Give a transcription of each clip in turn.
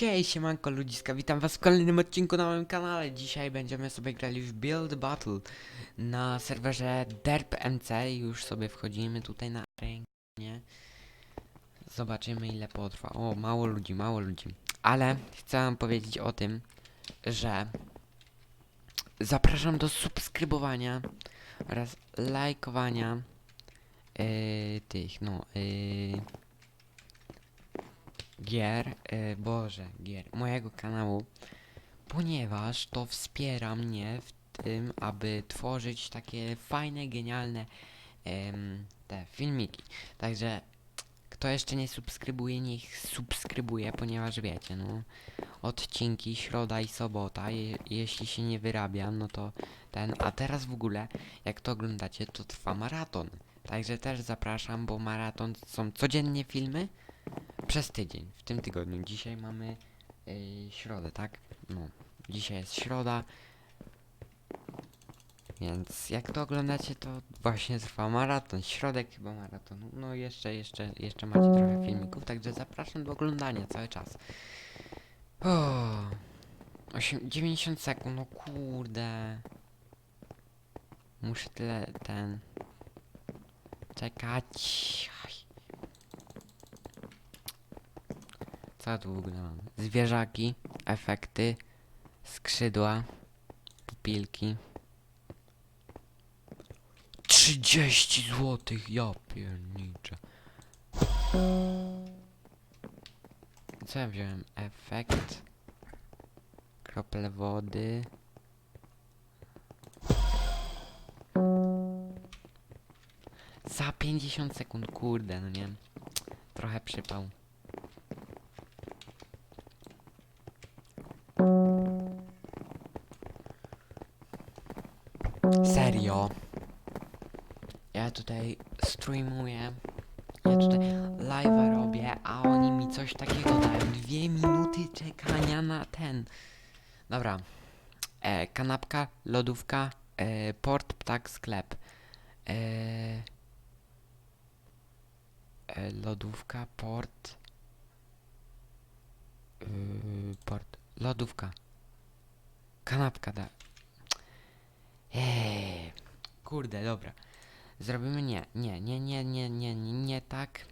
Hej, siemanko ludziska, witam was w kolejnym odcinku na moim kanale. Dzisiaj będziemy sobie grali w Build Battle na serwerze Derp MC. Już sobie wchodzimy tutaj na rękę. Zobaczymy ile potrwa. O, mało ludzi, mało ludzi. Ale chcę powiedzieć o tym, że zapraszam do subskrybowania oraz lajkowania yy, tych, no, yy, gier, y, Boże, gier, mojego kanału, ponieważ to wspiera mnie w tym, aby tworzyć takie fajne, genialne em, te filmiki. Także kto jeszcze nie subskrybuje, niech subskrybuje, ponieważ wiecie, no odcinki środa i sobota, je, jeśli się nie wyrabia, no to ten, a teraz w ogóle, jak to oglądacie, to trwa maraton. Także też zapraszam, bo maraton są codziennie filmy, przez tydzień, w tym tygodniu. Dzisiaj mamy yy, środę, tak? No, dzisiaj jest środa. Więc jak to oglądacie, to właśnie trwa maraton, środek chyba maratonu. No jeszcze, jeszcze, jeszcze macie trochę filmików, także zapraszam do oglądania cały czas. O, 8, 90 sekund, no kurde. Muszę tyle, ten... Czekać. Aj. Co tu w ogóle mam? Zwierzaki, efekty, skrzydła, pupilki. 30 złotych, ja pierniczę. Co ja wziąłem? Efekt. Krople wody. Za 50 sekund, kurde, no nie. Trochę przypał. Ja tutaj streamuję. Ja tutaj live'a robię, a oni mi coś takiego dają. Dwie minuty czekania na ten. Dobra. E, kanapka, lodówka, e, port, ptak, sklep. E, e, lodówka, port. Yy, port. Lodówka. Kanapka da. Eee, kurde, dobra. Zrobimy nie, nie, nie, nie, nie, nie, nie, nie tak.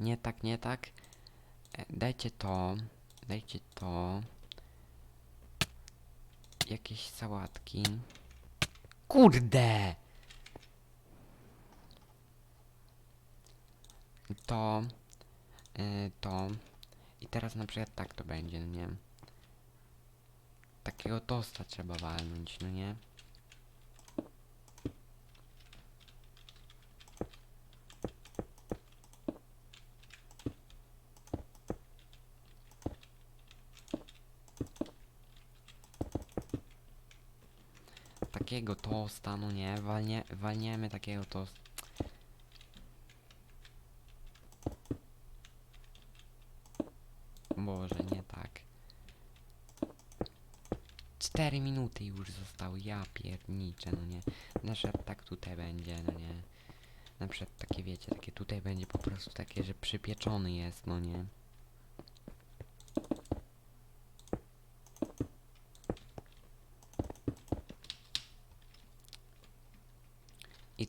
Nie tak, nie tak. E, dajcie to, dajcie to. Jakieś sałatki. Kurde! To, y, to. I teraz na przykład tak to będzie, no nie? Takiego tosta trzeba walnąć, no nie? Takiego tosta, no nie? Walnie, walniemy takiego tosta. Boże, nie tak. 4 minuty już zostały, ja pierniczę, no nie. Na przykład tak tutaj będzie, no nie. Na przykład takie, wiecie, takie tutaj będzie po prostu takie, że przypieczony jest, no nie.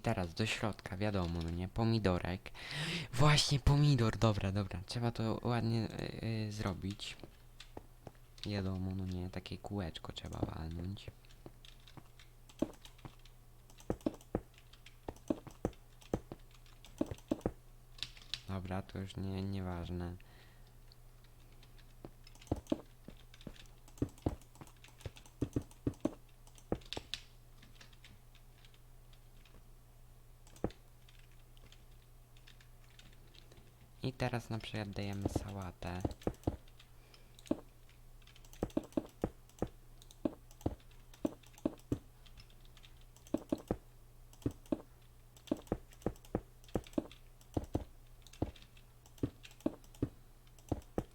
Teraz do środka, wiadomo, no nie, pomidorek. Właśnie pomidor, dobra, dobra, trzeba to ładnie y, y, zrobić. Wiadomo, no nie, takie kółeczko trzeba walnąć. Dobra, to już nie, nieważne. I teraz na przykład dajemy sałatę.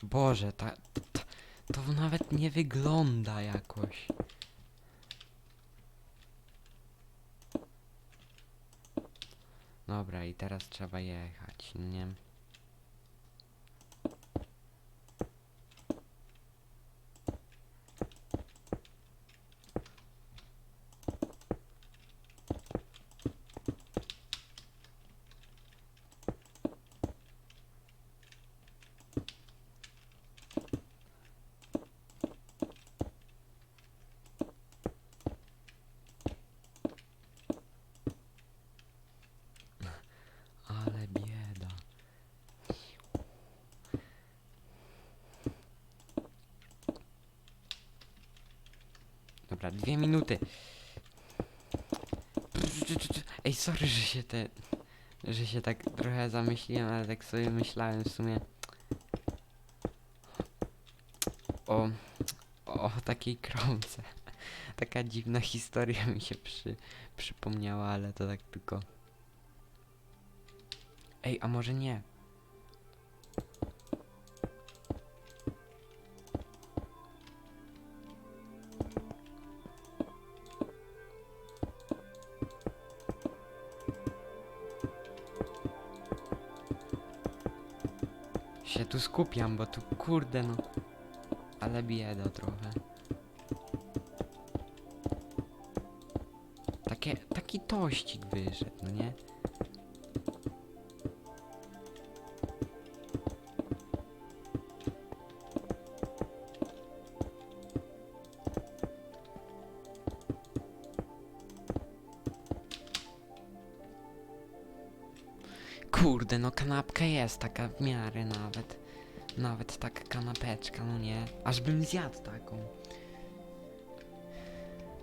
Boże, ta, ta, to nawet nie wygląda jakoś. Dobra, i teraz trzeba jechać, nie? Dobra, dwie minuty. Ej, sorry, że się te... Że się tak trochę zamyśliłem, ale tak sobie myślałem w sumie... O... O takiej kromce. Taka dziwna historia mi się przy, przypomniała, ale to tak tylko... Ej, a może nie? Skupiam, bo tu kurde no. Ale bieda trochę. Takie, taki tościk wyszedł, no nie? Kurde, no kanapka jest taka w miarę nawet. Nawet taka kanapeczka, no nie? Aż bym zjadł taką.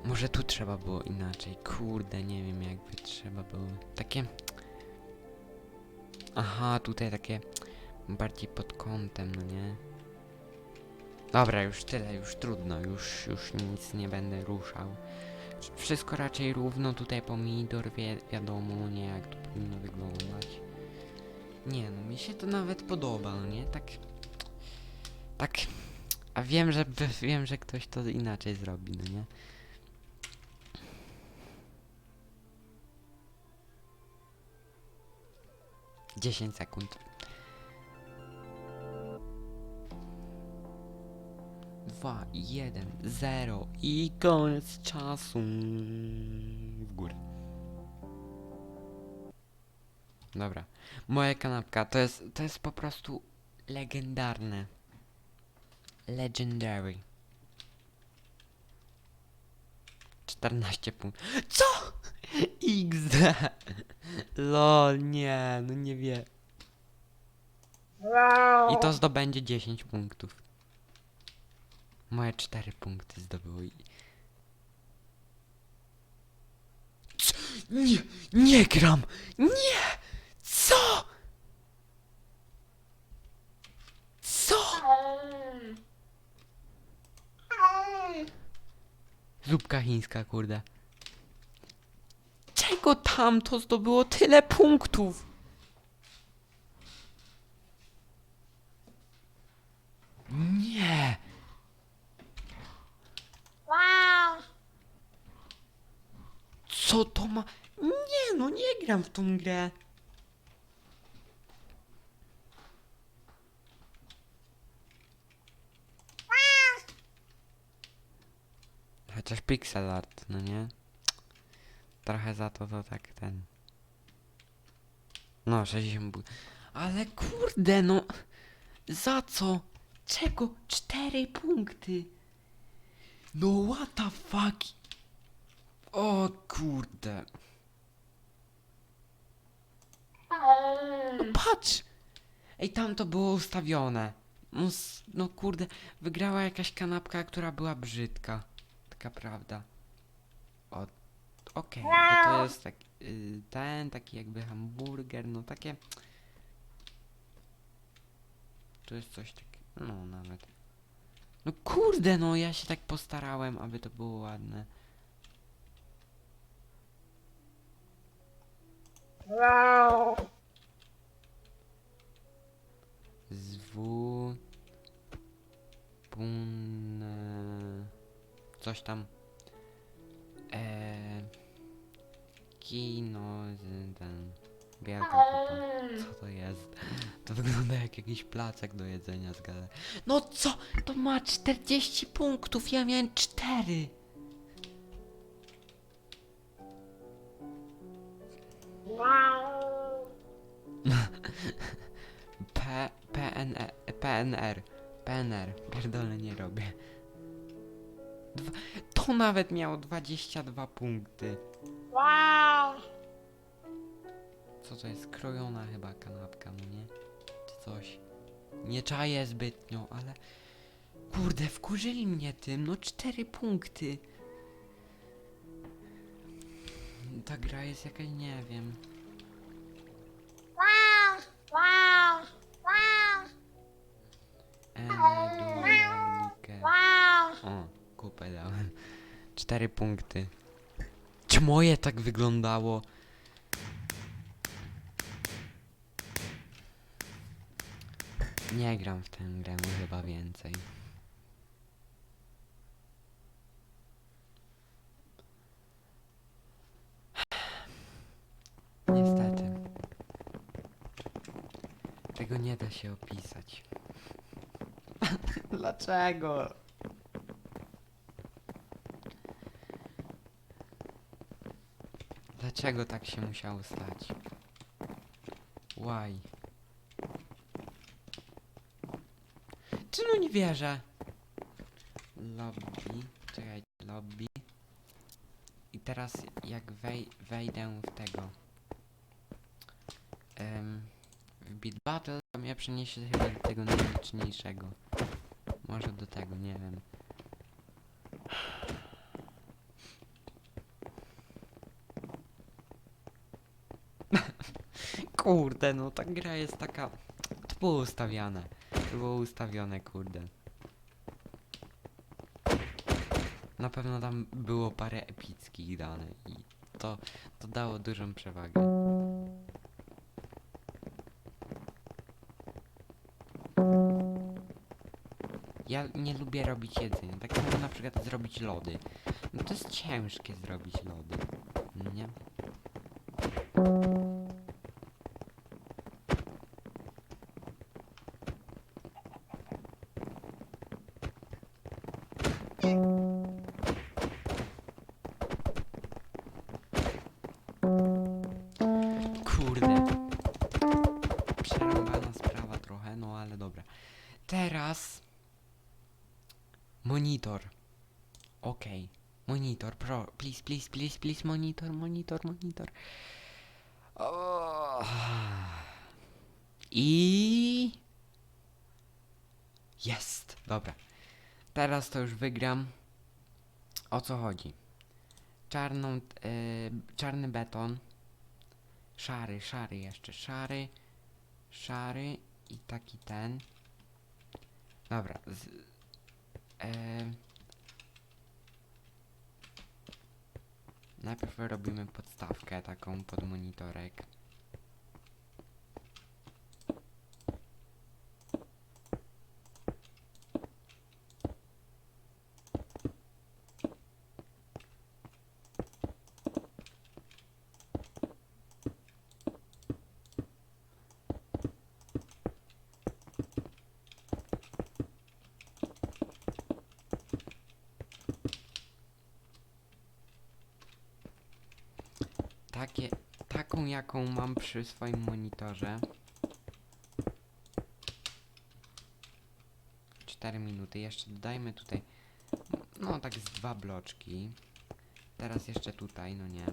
Może tu trzeba było inaczej. Kurde, nie wiem jakby trzeba było. Takie... Aha, tutaj takie bardziej pod kątem, no nie? Dobra, już tyle, już trudno, już, już nic nie będę ruszał. Wszystko raczej równo, tutaj pomidor, wie, wiadomo, nie jak to powinno wyglądać. Nie no, mi się to nawet podoba, no nie? Tak... Tak... A wiem, że wiem, że ktoś to inaczej zrobi, no nie? Dziesięć sekund. Dwa, jeden, zero i koniec czasu. W górę. Dobra. Moja kanapka to jest, to jest po prostu legendarne. Legendary. 14 punktów. Co? XD. Lol, nie, no nie wie. I to zdobędzie 10 punktów. Moje 4 punkty zdobyło i... Nie, nie gram! Nie! Co? Co? Zupka chińska, kurde. Czego tam to zdobyło tyle punktów? Nie! Co to ma? Nie no, nie gram w tą grę. Pixel art, no nie? Trochę za to to tak ten. No, 60 bu- Ale kurde, no. Za co? Czego? Cztery punkty. No what the fuck? O kurde. No patrz! Ej, tam to było ustawione. No, no kurde, wygrała jakaś kanapka, która była brzydka. Prawda. O, okej, bo to jest tak, y, ten, taki jakby hamburger, no takie... To jest coś takiego, no nawet. No kurde, no ja się tak postarałem, aby to było ładne. Zwu... Pun... Coś tam. Eee, kino... z- Ten... Kupa. Co to jest? To wygląda jak jakiś placek do jedzenia z gale. No co? To ma 40 punktów, ja miałem 4. P... PNR... PNR... PNR. Pierdolę nie robię. Dwa, to nawet miało 22 punkty. Co to jest? Krojona chyba kanapka, no nie? Czy coś? Nie czaję zbytnio, ale... Kurde, wkurzyli mnie tym, no cztery punkty. ta gra jest jakaś, nie wiem. Edulike. O, kupę dałem. Cztery punkty. Czy moje tak wyglądało? Nie gram w tę grę chyba więcej. Niestety. Tego nie da się opisać. Dlaczego? Dlaczego tak się musiało stać? Why? Czy no nie wierzę? Lobby, czekaj, lobby. I teraz jak wej wejdę w tego em, w Beat Battle, to mnie przeniesie chyba do tego najliczniejszego. Może do tego, nie wiem. Kurde, no ta gra jest taka... To było ustawiane. To było ustawione, kurde. Na pewno tam było parę epickich danych i to, to dało dużą przewagę. Ja nie lubię robić jedzenia. Tak samo na przykład zrobić lody. No to jest ciężkie zrobić lody. No Nie? Monitor. Okej. Monitor, pro, please, please, please, please, monitor, monitor, monitor. O. I jest. Dobra. Teraz to już wygram. O co chodzi? Czarną, e, czarny beton. Szary, szary jeszcze, szary, szary i taki ten. Dobra, z, najpierw robimy podstawkę taką pod monitorek. Takie, taką jaką mam przy swoim monitorze. 4 minuty. Jeszcze dodajmy tutaj, no tak z dwa bloczki. Teraz jeszcze tutaj, no nie.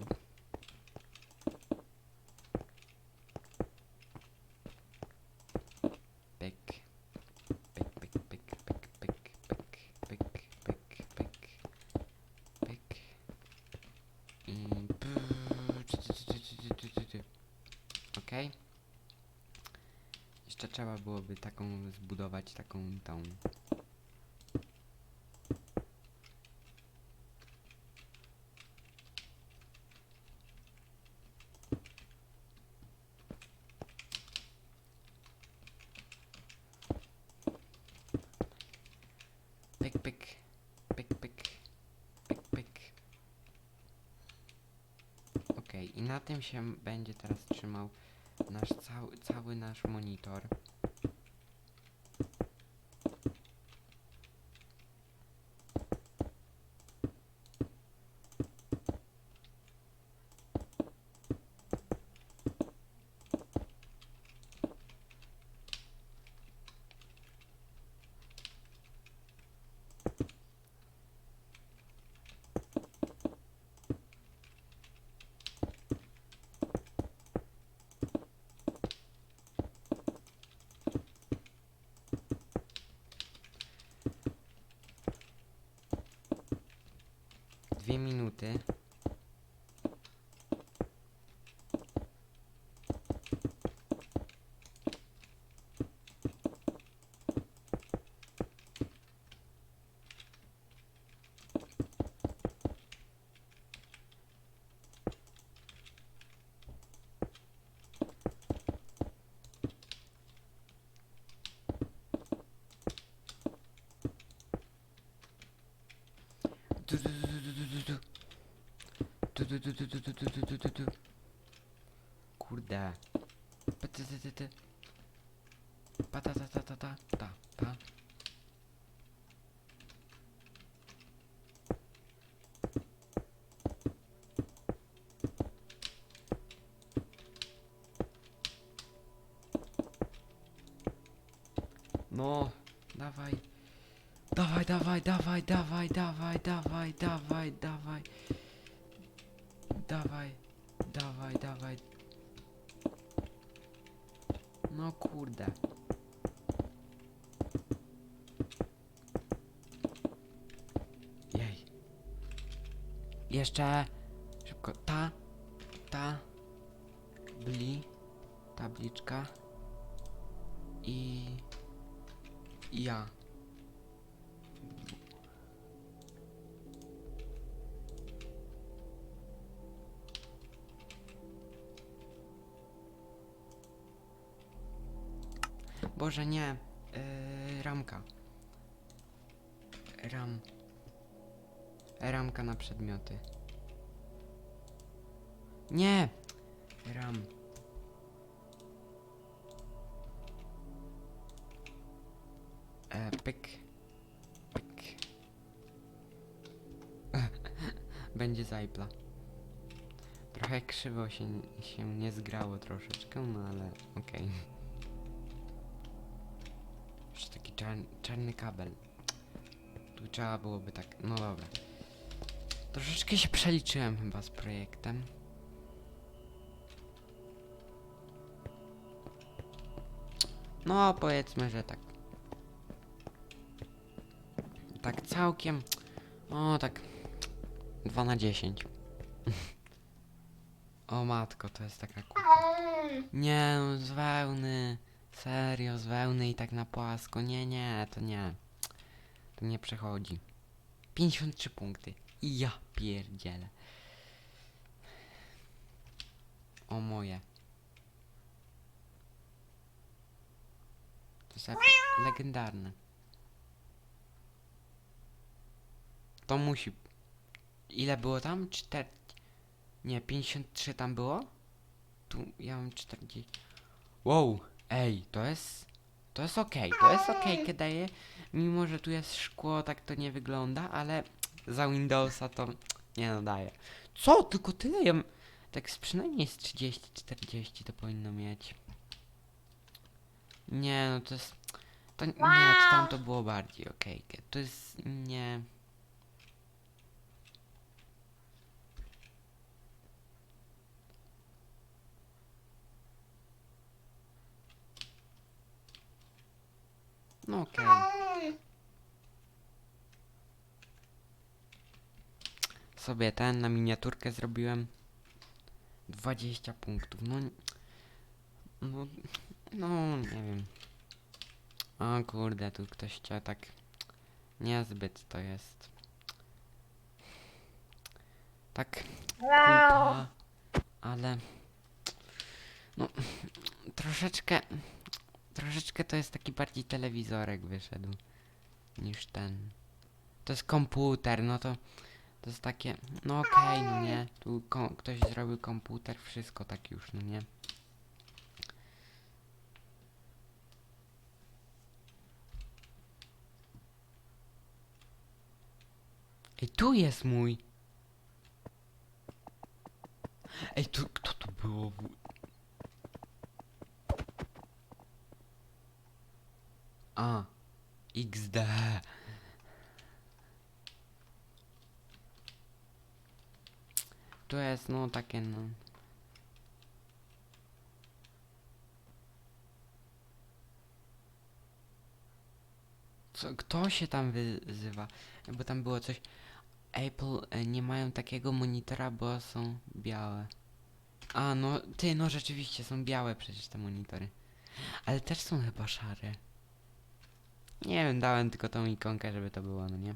Jeszcze trzeba byłoby taką zbudować, taką tą... Pyk, pyk, pyk, pyk, pyk, pyk. I na tym się będzie teraz trzymał nasz cały, cały nasz monitor. Dwie minuty. Tu, tu, tu. Kurde. Pa, ta, ta, ta, ta, ta, ta. No, dawaj. Dawaj, dawaj, dawaj, dawaj, dawaj, dawaj, dawaj, dawaj. Dawaj, dawaj, dawaj. No kurde. Jej. Jeszcze Boże, nie. Yy, ramka. Ram. Ramka na przedmioty. Nie! Ram. E, pyk. Pyk. Będzie zajpla. Trochę krzywo się, się nie zgrało troszeczkę, no ale okej. Jeszcze taki czarny, kabel. Tu trzeba byłoby tak. No dobra. Troszeczkę się przeliczyłem chyba z projektem. No, powiedzmy, że tak. Tak całkiem. O, tak. 2 na 10. o matko, to jest taka. Nie, no, z wełny. Serio, z wełny i tak na płasko. Nie, nie, to nie. To nie przechodzi. 53 punkty. I ja pierdzielę. O moje. To jest legendarne. To musi. Ile było tam? 4. Nie, 53 tam było? Tu ja mam 40. Wow, ej, to jest. To jest okej, to jest okej, okay, daje. Mimo, że tu jest szkło, tak to nie wygląda, ale za Windowsa to nie no daje. Co? Tylko tyle? Ja, tak z przynajmniej z 30-40 to powinno mieć. Nie, no to jest. To nie, to tam to było bardziej okej. To jest nie. No okej. Sobie ten na miniaturkę zrobiłem. 20 punktów. No. No. No, nie wiem. O kurde, tu ktoś chciał tak. Niezbyt to jest. Tak. Kupa, ale. No. Troszeczkę. Troszeczkę to jest taki bardziej telewizorek wyszedł. Niż ten. To jest komputer, no to. To jest takie. No okej, no nie. Tu ktoś zrobił komputer, wszystko tak już, no nie. Ej, tu jest mój. Ej, tu, kto tu było? A, XD. Tu jest, no, takie, no. Co, kto się tam wyzywa? Bo tam było coś. Apple e, nie mają takiego monitora, bo są białe. A, no, ty, no rzeczywiście są białe przecież te monitory. Ale też są chyba szare. Nie wiem, dałem tylko tą ikonkę, żeby to było, no nie?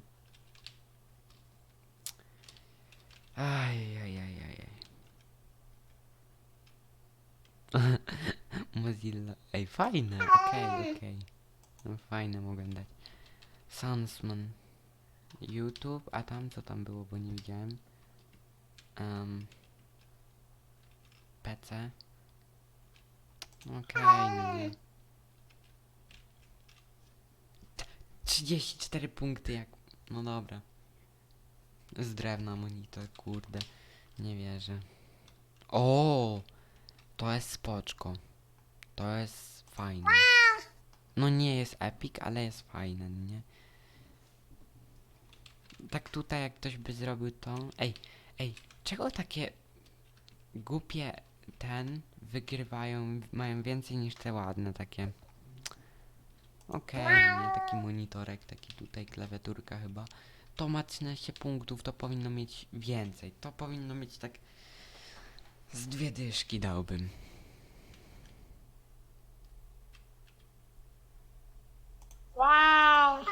Aj, aj, aj, aj, aj. Mozilla. Ej, fajne, okej, okej. No fajne mogę dać. Sansman. YouTube, a tam co tam było, bo nie widziałem. em, PC. Okej, no nie. 34 punkty jak... No dobra. Z drewna monitor, kurde. Nie wierzę. O! To jest spoczko. To jest fajne. No nie jest epic, ale jest fajne, nie? Tak tutaj jak ktoś by zrobił to... Ej, ej, czego takie głupie ten wygrywają, mają więcej niż te ładne takie. Okej, nie, taki monitorek, taki tutaj klawiaturka chyba. To ma 13 punktów, to powinno mieć więcej. To powinno mieć tak z dwie dyszki dałbym. Wow!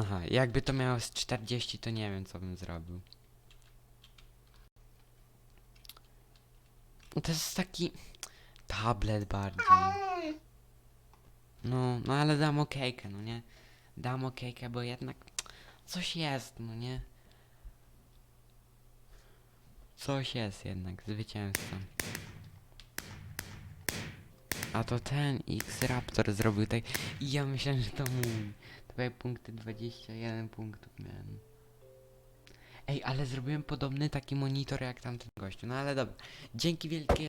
Aha, jakby to miało z 40, to nie wiem co bym zrobił. To jest taki tablet bardziej. No, no ale dam okejkę, no nie? Dam okejkę, bo jednak coś jest, no nie? Coś jest jednak, zwycięzca. A to ten X-Raptor zrobił tak... I ja myślałem, że to mój. Twoje punkty 21 punktów miałem. Ej, ale zrobiłem podobny taki monitor jak tamten gościu. No ale dobra. Dzięki wielkie